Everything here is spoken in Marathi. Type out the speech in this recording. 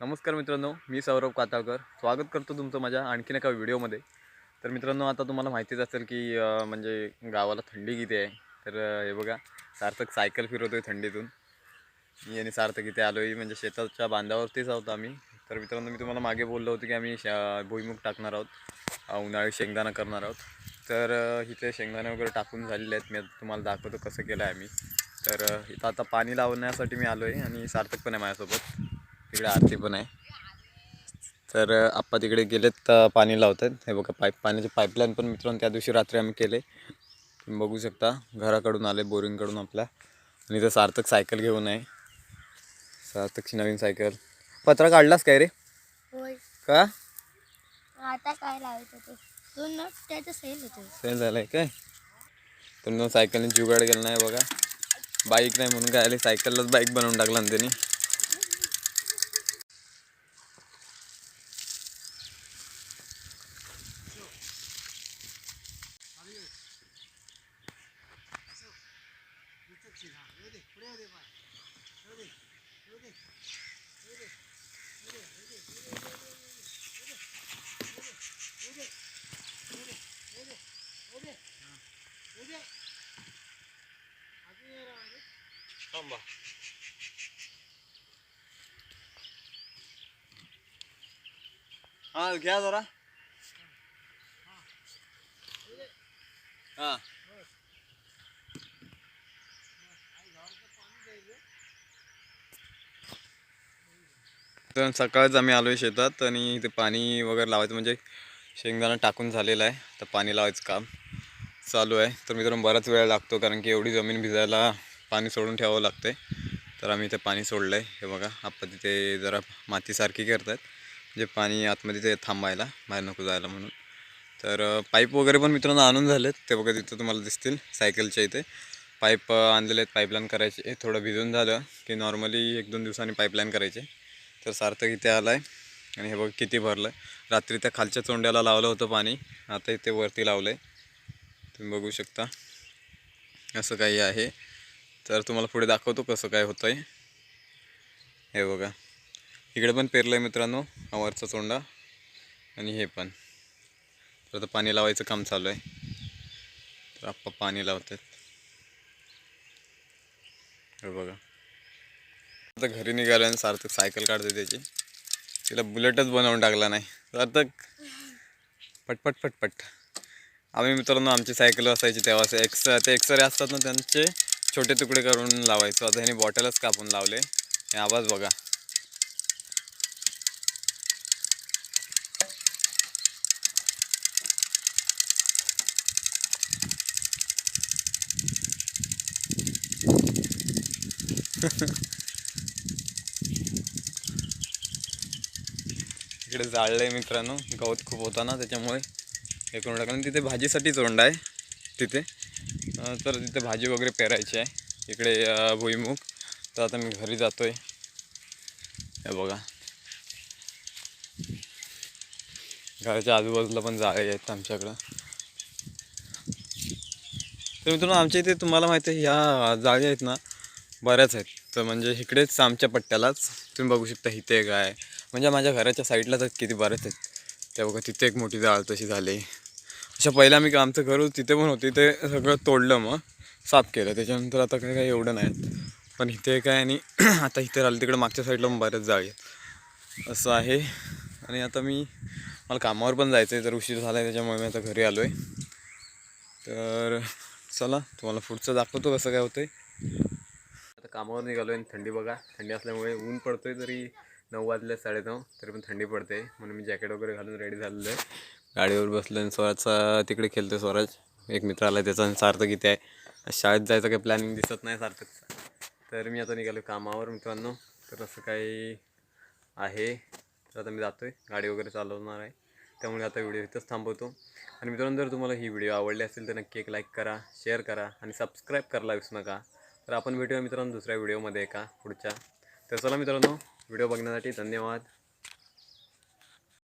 नमस्कार मित्रांनो मी सौरभ काताळकर. स्वागत करतो तुमचं माझ्या आणखीन एका व्हिडिओमध्ये. तर मित्रांनो आता तुम्हाला माहितीच असेल की म्हणजे गावाला थंडी किती आहे. तर हे बघा सार्थक सायकल फिरवतो आहे थंडीतून. मी आणि सार्थक इथे आलो आहे म्हणजे शेताच्या बांधावरतीच आहोत आम्ही. तर मित्रांनो मी तुम्हाला मागे बोललो होतो की आम्ही शा भुईमुग टाकणार आहोत. उन्हाळी शेंगदाणा करणार आहोत. तर इथे शेंगदाणे वगैरे टाकून झालेले आहेत. मी तुम्हाला दाखवतो कसं केलं आहे आम्ही. तर इथं आता पाणी लावण्यासाठी मी आलो आहे आणि सार्थक पण आहे माझ्यासोबत. तिकडे आरती पण आहे. तर आप्पा तिकडे गेलेत तर पाणी लावत आहेत हे बघा पाईप पाण्याचे पाईपलाईन पण मित्रांनो त्या दिवशी रात्री आम्ही केले. तुम्ही बघू शकता घराकडून आले बोरिंगकडून आपल्या. आणि इथं सार्थक सायकल घेऊन आहे. सार्थकची नवीन सायकल. पत्रा काढलास काय रे? होय. का? आता काय लावायचं ते? दोन नट त्याचं सेल होतं. सेल झालं आहे काय तर मग सायकलने जुगाड गेला नाही बघा. बाईक नाही म्हणून काय आले? सायकललाच बाईक बनवून टाकला ना त्यांनी. हा घ्या जरा. हा. तर सकाळच आम्ही आलो आहे शेतात आणि इथे पाणी वगैरे लावायचं म्हणजे शेंगदाणा टाकून झालेलं आहे. तर पाणी लावायचं काम चालू आहे. तर मित्रांनो बराच वेळ लागतो कारण की एवढी जमीन भिजायला पाणी सोडून ठेवावं लागते तर आम्ही इथे पाणी सोडलं आहे हे बघा आपण तिथे जरा मातीसारखी करतात. जे पाणी आतमध्ये ते थांबायला बाहेर नको जायला म्हणून. तर पाईप वगैरे पण मित्रांनो आणून झालेत. ते बघा तिथं तुम्हाला दिसतील सायकलच्या इथे. पाईप आणलेले आहेत पाईपलाईन करायचे. हे थोडं भिजून झालं की नॉर्मली एक दोन दिवसांनी पाईपलाईन करायचे. तर सार्थक इथे आला आहे आणि हे बघ किती भरलं. आहे रात्री त्या खालच्या चोंड्याला लावलं होतं पाणी. आता इथे वरती लावलं आहे तुम्ही बघू शकता. असं काही आहे. तर तुम्हाला पुढे दाखवतो कसं काय होतं आहे हे बघा. इकडे पण पेरलं आहे मित्रांनो हा तोंडा आणि हे पण. तर आता पाणी लावायचं काम चालू आहे. तर आप्पा पाणी लावतात. हे बघा. आता घरी निघालो आणि सार्थक सायकल काढते त्याची. तिला बुलेटच बनवून टाकला नाही. सार्थक पटपट पटपट. आम्ही मित्रांनो आमची सायकल असायची तेव्हा. असे एक्स ते एक्सरे असतात ना त्यांचे. छोटे तुकडे करून लावायचो. आता ह्याने बॉटलच कापून लावले. हे आवाज बघा. इकडे जाळलं आहे मित्रांनो. गवत खूप होता ना त्याच्यामुळे हे करून टाकलं तिथे भाजीसाठी चोंड आहे. तिथे. तर तिथे भाजी वगैरे पेरायची आहे. इकडे भुईमुग. तर आता मी घरी जातो आहे हे बघा. घराच्या आजूबाजूला पण जाळे आहेत आमच्याकडं. तर मित्रांनो आमच्या इथे तुम्हाला माहिती आहे ह्या जाळी आहेत ना बऱ्याच आहेत. तर म्हणजे इकडेच आमच्या पट्ट्यालाच तुम्ही बघू शकता इथे काय म्हणजे माझ्या घराच्या साईडलाच किती बऱ्याच आहेत. त्या बघा तिथे एक मोठी जाळ तशी झाली. अशा पहिला मी आमचं घर तिथे पण होते ते सगळं तोडलं मग. साफ केलं. त्याच्यानंतर आता काही काही एवढं नाही पण इथे काय आणि आता इथे राहिलं तिकडे मागच्या साईडला पण बऱ्याच जाळी आहेत. असं आहे. आणि आता मी मला कामावर पण जायचं आहे तर उशीर झाला आहे त्याच्यामुळे मी आता घरी आलो आहे तर चला तुम्हाला पुढचं दाखवतो कसं काय होतंय. आता कामावर निघालो आणि थंडी बघा. थंडी असल्यामुळे ऊन पडतो आहे तरी नऊ वाजले साडेनऊ तरी पण थंडी पडते. म्हणून मी जॅकेट वगैरे घालून रेडी झालेलो आहे. गाडीवर बसलो आणि स्वराजचा तिकडे खेळतो स्वराज. एक मित्र आला त्याचा आणि सार्थक इथे आहे. शाळेत जायचं काही प्लॅनिंग दिसत नाही सार्थकचं तर मी आता निघालो कामावर मित्रांनो. तर असं काही आहे. तर आता मी जातो आहे गाडी वगैरे चालवणार आहे. त्यामुळे आता व्हिडिओ इथंच थांबवतो. आणि मित्रांनो जर तुम्हाला ही व्हिडिओ आवडली असेल तर नक्की एक लाईक करा शेअर करा आणि सबस्क्राईब करायला विसरू नका. तर आपण भेटूया मित्रांनो दुसऱ्या व्हिडिओमध्ये एका पुढच्या. तर चला मित्रांनो व्हिडिओ बघण्यासाठी धन्यवाद.